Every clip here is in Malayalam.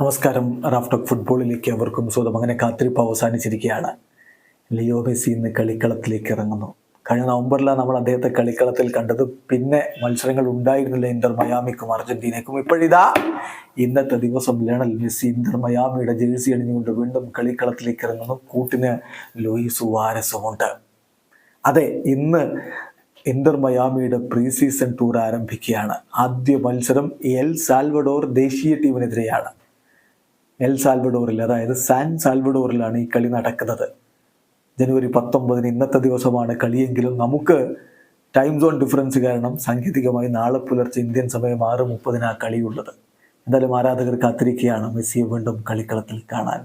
നമസ്കാരം. റാഫ്റ്റോക്ക് ഫുട്ബോളിലേക്ക് അവർക്കും സ്വന്തം അങ്ങനെ കാത്തിരിപ്പ് അവസാനിച്ചിരിക്കുകയാണ്. ലിയോ മെസ്സി ഇന്ന് കളിക്കളത്തിലേക്ക് ഇറങ്ങുന്നു. കഴിഞ്ഞ നവംബറിലാണ് നമ്മൾ അദ്ദേഹത്തെ കളിക്കളത്തിൽ കണ്ടത്. പിന്നെ മത്സരങ്ങൾ ഉണ്ടായിരുന്നില്ല ഇന്റർ മയാമിക്കും അർജന്റീനയ്ക്കും. ഇപ്പോഴിതാ ഇന്നത്തെ ദിവസം ലയണൽ മെസ്സി ഇന്റർ മയാമിയുടെ ജേഴ്സി അണിഞ്ഞുകൊണ്ട് വീണ്ടും കളിക്കളത്തിലേക്ക് ഇറങ്ങുന്നു. കൂട്ടിന് ലൂയിസ് വാരസുമുണ്ട് അതെ ഇന്ന് ഇന്റർ മയാമിയുടെ പ്രീ സീസൺ ടൂർ ആരംഭിക്കുകയാണ്. ആദ്യ മത്സരം എൽ സാൽവഡോർ ദേശീയ ടീമിനെതിരെയാണ്. എൽ സാൽവഡോറിൽ അതായത് സാൻ സാൽവഡോറിലാണ് ഈ കളി നടക്കുന്നത്. ജനുവരി പത്തൊമ്പതിന് ഇന്നത്തെ ദിവസമാണ് കളിയെങ്കിലും നമുക്ക് ടൈം സോൺ ഡിഫറൻസ് കാരണം സാങ്കേതികമായി നാളെ പുലർച്ചെ ഇന്ത്യൻ സമയം ആറ് മുപ്പതിനാണ് കളിയുള്ളത്. എന്തായാലും ആരാധകർ കാത്തിരിക്കുകയാണ്. മെസ്സിയെ വീണ്ടും കളിക്കളത്തിൽ കാണാൻ.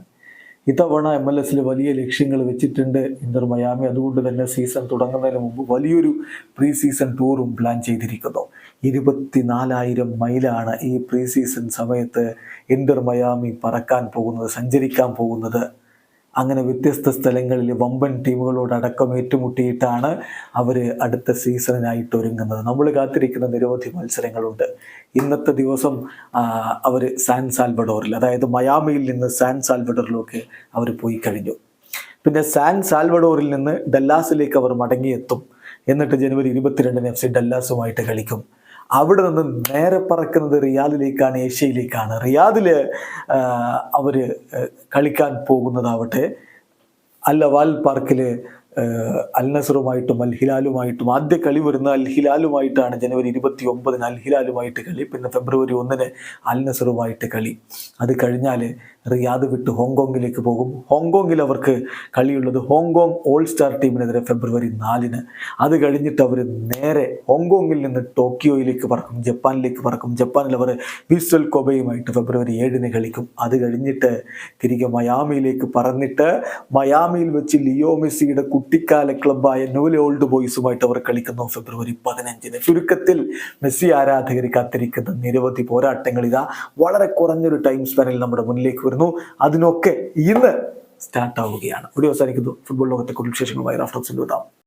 ഇത്തവണ എം എൽ എസിൽ വലിയ ലക്ഷ്യങ്ങൾ വെച്ചിട്ടുണ്ട് ഇന്റർ മയാമി. അതുകൊണ്ട് തന്നെ സീസൺ തുടങ്ങുന്നതിന് മുമ്പ് വലിയൊരു പ്രീ സീസൺ ടൂറും പ്ലാൻ ചെയ്തിരിക്കുന്നു. ഇരുപത്തിനാലായിരം മൈലാണ് ഈ പ്രീ സീസൺ സമയത്ത് ഇന്റർ മയാമി പറക്കാൻ പോകുന്നത് സഞ്ചരിക്കാൻ പോകുന്നത്. അങ്ങനെ വ്യത്യസ്ത സ്ഥലങ്ങളിൽ വമ്പൻ ടീമുകളോടടക്കം ഏറ്റുമുട്ടിയിട്ടാണ് അവർ അടുത്ത സീസണിനായിട്ട് ഒരുങ്ങുന്നത്. നമ്മൾ കാത്തിരിക്കുന്ന നിരവധി മത്സരങ്ങളുണ്ട്. ഇന്നത്തെ ദിവസം അവർ സാൻ സാൽവഡോറിൽ അതായത് മയാമിയിൽ നിന്ന് സാൻ സാൽവഡോറിലേക്ക് അവർ പോയി കഴിഞ്ഞു. പിന്നെ സാൻ സാൽവഡോറിൽ നിന്ന് ഡല്ലാസിലേക്ക് അവർ മടങ്ങിയെത്തും. എന്നിട്ട് ജനുവരി ഇരുപത്തിരണ്ടിന് എഫ് സി ഡല്ലാസുമായിട്ട് കളിക്കും. അവിടെ നിന്ന് നേരെ പറക്കുന്നത് റിയാദിലേക്കാണ് ഏഷ്യയിലേക്കാണ്. റിയാദിൽ അവർ കളിക്കാൻ പോകുന്നതാവട്ടെ. അല്ല വാൽ പാർക്കിൽ അൽ നസറുമായിട്ടും അൽ ഹിലാലുമായിട്ടും ആദ്യ കളി വരുന്ന അൽ ഹിലാലുമായിട്ടാണ് ജനുവരി ഇരുപത്തി ഒമ്പതിന് അൽ ഹിലാലുമായിട്ട് കളി പിന്നെ ഫെബ്രുവരി ഒന്നിന് അൽ നസറുമായിട്ട് കളി. അത് കഴിഞ്ഞാൽ റിയാദ് വിട്ട് ഹോങ്കോങ്ങിലേക്ക് പോകും. ഹോങ്കോങ്ങിൽ അവർക്ക് കളിയുള്ളത് ഹോങ്കോങ് ഓൾ സ്റ്റാർ ടീമിനെതിരെ ഫെബ്രുവരി നാലിന്. അത് കഴിഞ്ഞിട്ട് അവർ നേരെ ഹോങ്കോങ്ങിൽ നിന്ന് ടോക്കിയോയിലേക്ക് പറക്കും ജപ്പാനിലേക്ക് പറക്കും. ജപ്പാനിൽ അവർ വിസ്വൽ കൊബയുമായിട്ട് ഫെബ്രുവരി ഏഴിന് കളിക്കും. അത് കഴിഞ്ഞിട്ട് തിരികെ മയാമിയിലേക്ക് പറന്നിട്ട് മയാമിയിൽ വെച്ച് ലിയോ മെസ്സിയുടെ കുട്ടിക്കാല ക്ലബ്ബായ ന്യൂലെ ഓൾഡ് ബോയ്സുമായിട്ട് അവർ കളിക്കുന്നു ഫെബ്രുവരി പതിനഞ്ചിന് ചുരുക്കത്തിൽ മെസ്സി ആരാധകർ കാത്തിരിക്കുന്ന നിരവധി പോരാട്ടങ്ങൾ ഇതാ. വളരെ കുറഞ്ഞൊരു ടൈം സ്പാനിൽ നമ്മുടെ മുന്നിലേക്ക് വരുന്നു. അതിനൊക്കെ ഇന്ന് സ്റ്റാർട്ട് ആവുകയാണ്. ഇവിടെ അവസാനിക്കുന്നു. ഫുട്ബോൾ ലോകത്തെ കുറിച്ച് വിശേഷങ്ങളുമായി റാഫ്റ്റോക്സിന്റെ വിടാം